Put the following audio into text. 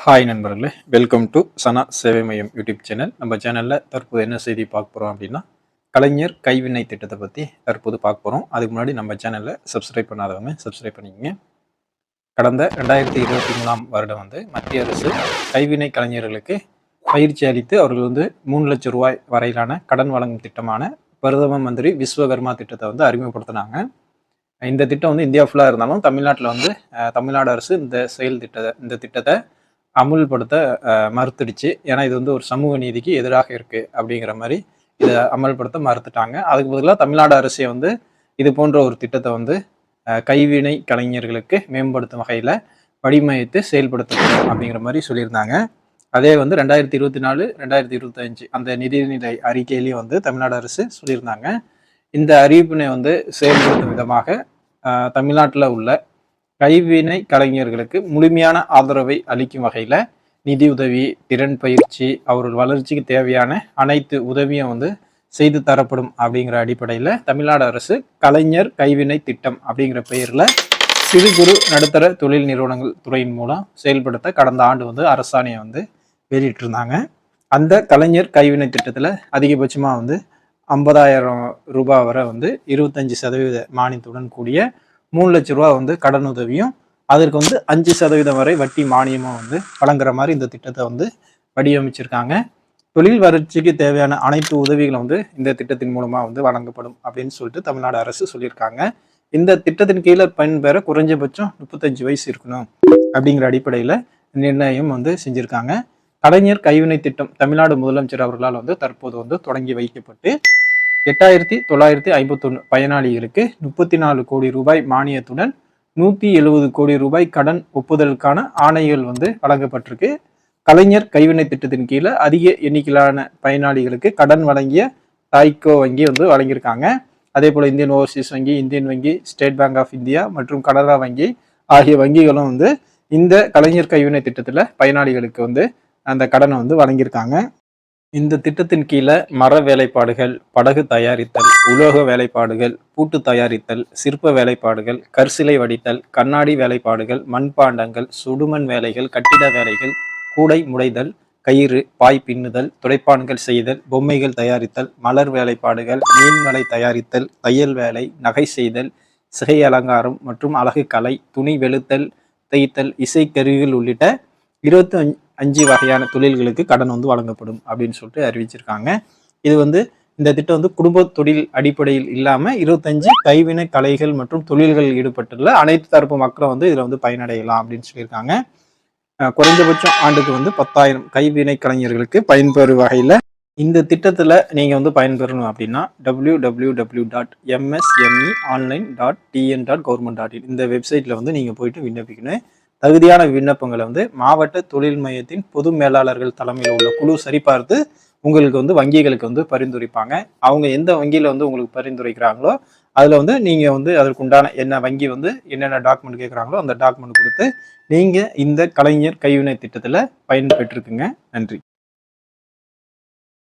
Hi நண்பர்களே. Welcome to சனா சேவை மையம் யூடியூப் சேனல் நம்ம சேனலில் தற்போது என்ன செய்தி பார்க்க போகிறோம் அப்படின்னா கலைஞர் கைவினை திட்டத்தை பற்றி தற்போது பார்க்க போகிறோம் அதுக்கு முன்னாடி நம்ம சேனலில் சப்ஸ்கிரைப் பண்ணாதவங்க சப்ஸ்கிரைப் பண்ணிக்கங்க. கடந்த ரெண்டாயிரத்தி இருபத்தி மூணாம் வருடம் வந்து மத்திய அரசு கைவினை கலைஞர்களுக்கு பயிற்சி அளித்து அவர்கள் வந்து மூணு லட்சம் ரூபாய் வரையிலான கடன் வழங்கும் திட்டமான பிரதம மந்திரி விஸ்வகர்மா திட்டத்தை வந்து அறிமுகப்படுத்தினாங்க. இந்த திட்டம் வந்து இந்தியா ஃபுல்லாக இருந்தாலும் தமிழ்நாட்டில் வந்து தமிழ்நாடு அரசு இந்த செயல் திட்டத்தை இந்த திட்டத்தை அமுல்படுத்த மறுத்துடுச்சு. ஏன்னா இது வந்து ஒரு சமூக நீதிக்கு எதிராக இருக்குது அப்படிங்கிற மாதிரி இதை அமல்படுத்த மறுத்துட்டாங்க. அதுக்கு பதிலாக தமிழ்நாடு அரசே வந்து இது போன்ற ஒரு திட்டத்தை வந்து கைவினை கலைஞர்களுக்கு மேம்படுத்தும் வகையில் வடிவமைத்து செயல்படுத்தணும் அப்படிங்கிற மாதிரி சொல்லியிருந்தாங்க. அதே வந்து ரெண்டாயிரத்தி இருபத்தி நாலு ரெண்டாயிரத்தி இருபத்தஞ்சு அந்த நிதிநிலை அறிக்கையிலையும் வந்து தமிழ்நாடு அரசு சொல்லியிருந்தாங்க. இந்த அறிவிப்பினை வந்து செயல்படுத்தும் விதமாக தமிழ்நாட்டில் உள்ள கைவினை கலைஞர்களுக்கு முழுமையான ஆதரவை அளிக்கும் வகையில் நிதியுதவி திறன் பயிற்சி அவர்கள் வளர்ச்சிக்கு தேவையான அனைத்து உதவியும் வந்து செய்து தரப்படும் அப்படிங்கிற அடிப்படையில் தமிழ்நாடு அரசு கலைஞர் கைவினை திட்டம் அப்படிங்கிற பெயரில் சிறு குறு நடுத்தர தொழில் நிறுவனங்கள் துறையின் மூலம் செயல்படுத்த கடந்த ஆண்டு வந்து அரசாணையை வந்து வெளியிட்டிருந்தாங்க. அந்த கலைஞர் கைவினை திட்டத்தில் அதிகபட்சமாக வந்து ஐம்பதாயிரம் ரூபாய் வரை வந்து இருபத்தஞ்சி சதவீத மானியத்துடன் கூடிய மூணு லட்ச ரூபா வந்து கடன் உதவியும் அதற்கு வந்து அஞ்சு சதவீதம் வரை வட்டி மானியமும் வந்து வழங்குற மாதிரி இந்த திட்டத்தை வந்து வடிவமைச்சிருக்காங்க. தொழில் வளர்ச்சிக்கு தேவையான அனைத்து உதவிகளும் வந்து இந்த திட்டத்தின் மூலமா வந்து வழங்கப்படும் அப்படின்னு சொல்லிட்டு தமிழ்நாடு அரசு சொல்லியிருக்காங்க. இந்த திட்டத்தின் கீழே பயன்பெற குறைஞ்சபட்சம் முப்பத்தஞ்சு வயசு இருக்கணும் அப்படிங்கிற அடிப்படையில் நிர்ணயம் வந்து செஞ்சுருக்காங்க. கலைஞர் கைவினை திட்டம் தமிழ்நாடு முதலமைச்சர் அவர்களால் வந்து தற்போது வந்து தொடங்கி வைக்கப்பட்டு எட்டாயிரத்தி தொள்ளாயிரத்தி ஐம்பத்தொன்று பயனாளிகளுக்கு முப்பத்தி நாலு கோடி ரூபாய் மானியத்துடன் நூற்றி எழுபது கோடி ரூபாய் கடன் ஒப்புதலுக்கான ஆணைகள் வந்து வழங்கப்பட்டிருக்கு. கலைஞர் கைவினை திட்டத்தின் கீழே அதிக எண்ணிக்கையிலான பயனாளிகளுக்கு கடன் வழங்கிய தாய்கோ வங்கி வந்து வழங்கியிருக்காங்க. அதே போல் இந்தியன் ஓவர்சீஸ் வங்கி இந்தியன் வங்கி ஸ்டேட் பேங்க் ஆஃப் இந்தியா மற்றும் கனரா வங்கி ஆகிய வங்கிகளும் வந்து இந்த கலைஞர் கைவினை திட்டத்தில் பயனாளிகளுக்கு வந்து அந்த கடனை வந்து வழங்கியிருக்காங்க. இந்த திட்டத்தின் கீழே மர வேலைப்பாடுகள் படகு தயாரித்தல் உலோக வேலைப்பாடுகள் பூட்டு தயாரித்தல் சிற்ப வேலைப்பாடுகள் கற்சிலை வடித்தல் கண்ணாடி வேலைப்பாடுகள் மண்பாண்டங்கள் சுடுமண் வேலைகள் கட்டிட வேலைகள் கூடை முடைதல் கயிறு பாய் பின்னுதல் துடைப்பான்கள் செய்தல் பொம்மைகள் தயாரித்தல் மலர் வேலைப்பாடுகள் மீன்வலை தயாரித்தல் தையல் வேலை நகை செய்தல் சிகை அலங்காரம் மற்றும் அழகு கலை துணி வெளுத்தல் தைத்தல் இசைக்கருவிகள் உள்ளிட்ட இருபத்தி அஞ்சு வகையான தொழில்களுக்கு கடன் வந்து வழங்கப்படும் அப்படின்னு சொல்லிட்டு அறிவிச்சிருக்காங்க. இது வந்து இந்த திட்டம் வந்து குடும்ப தொழில் அடிப்படையில் இல்லாமல் இருபத்தஞ்சு கைவினை கலைகள் மற்றும் தொழில்களில் ஈடுபட்டுள்ள அனைத்து தரப்பு மக்களும் வந்து இதில் வந்து பயனடையலாம் அப்படின்னு சொல்லியிருக்காங்க. குறைஞ்சபட்சம் குறைந்தபட்சம் ஆண்டுக்கு வந்து பத்தாயிரம் கைவினை கலைஞர்களுக்கு பயன்பெறும் வகையில் இந்த திட்டத்தில் நீங்கள் வந்து பயன்பெறணும் அப்படின்னா W W W dot MSME online dot TN dot government dot in இந்த வெப்சைட்டில் வந்து நீங்கள் போயிட்டு விண்ணப்பிக்கணும். தகுதியான விண்ணப்பங்களை வந்து மாவட்ட தொழில் மையத்தின் பொது மேலாளர்கள் தலைமையில் உள்ள குழு சரிபார்த்து உங்களுக்கு வந்து வங்கிகளுக்கு வந்து பரிந்துரைப்பாங்க. அவங்க எந்த வங்கியில் வந்து உங்களுக்கு பரிந்துரைக்கிறாங்களோ அதில் வந்து நீங்கள் வந்து அதற்குண்டான என்ன வங்கி வந்து என்னென்ன டாக்குமெண்ட் கேட்குறாங்களோ அந்த டாக்குமெண்ட் கொடுத்து நீங்கள் இந்த கலைஞர் கைவினை திட்டத்தில் பயன்பெற்றிருக்குங்க நன்றி.